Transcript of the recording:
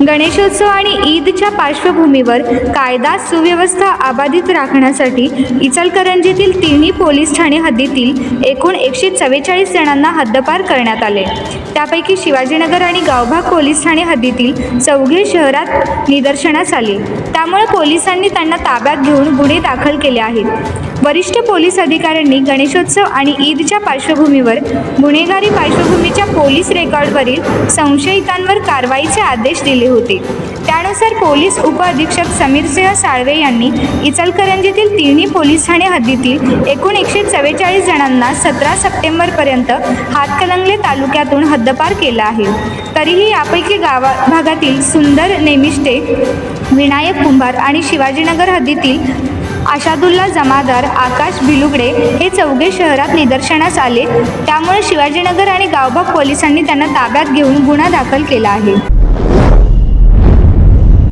गणेशोत्सव आणि ईदच्या पार्श्वभूमीवर कायदा सुव्यवस्था अबाधित राखण्यासाठी इचलकरंजीतील तिन्ही पोलीस ठाणे हद्दीतील एकूण एकशे चव्वेचाळीस जणांना हद्दपार करण्यात आले. त्यापैकी शिवाजीनगर आणि गावभाग पोलीस ठाणे हद्दीतील चौघे शहरात निदर्शनास आले. त्यामुळे पोलिसांनी त्यांना ताब्यात घेऊन गुन्हे दाखल केले आहेत. वरिष्ठ पोलीस अधिकाऱ्यांनी गणेशोत्सव आणि ईदच्या पार्श्वभूमीवर गुन्हेगारी पार्श्वभूमीच्या पोलीस रेकॉर्डवरील संशयितांवर कारवाईचे आदेश दिले. होते. त्यानुसार पोलीस उपअधीक्षक समीरसिंह साळवे यांनी इचलकरंजीतील तिन्ही पोलीस ठाणे हद्दीतील एकूण एकशे चव्वेचाळीस जणांना सतरा सप्टेंबरपर्यंत हातकलंगले तालुक्यातून हद्दपार केला आहे. तरीही यापैकी गावा भागातील सुंदर नेमिष्टे विनायक कुंभार आणि शिवाजीनगर हद्दीतील आशादुल्ला जमादार आकाश भिलुगडे हे चौघे शहरात निदर्शनास आले. त्यामुळे शिवाजीनगर आणि गावभाग पोलिसांनी त्यांना ताब्यात घेऊन गुन्हा दाखल केला आहे.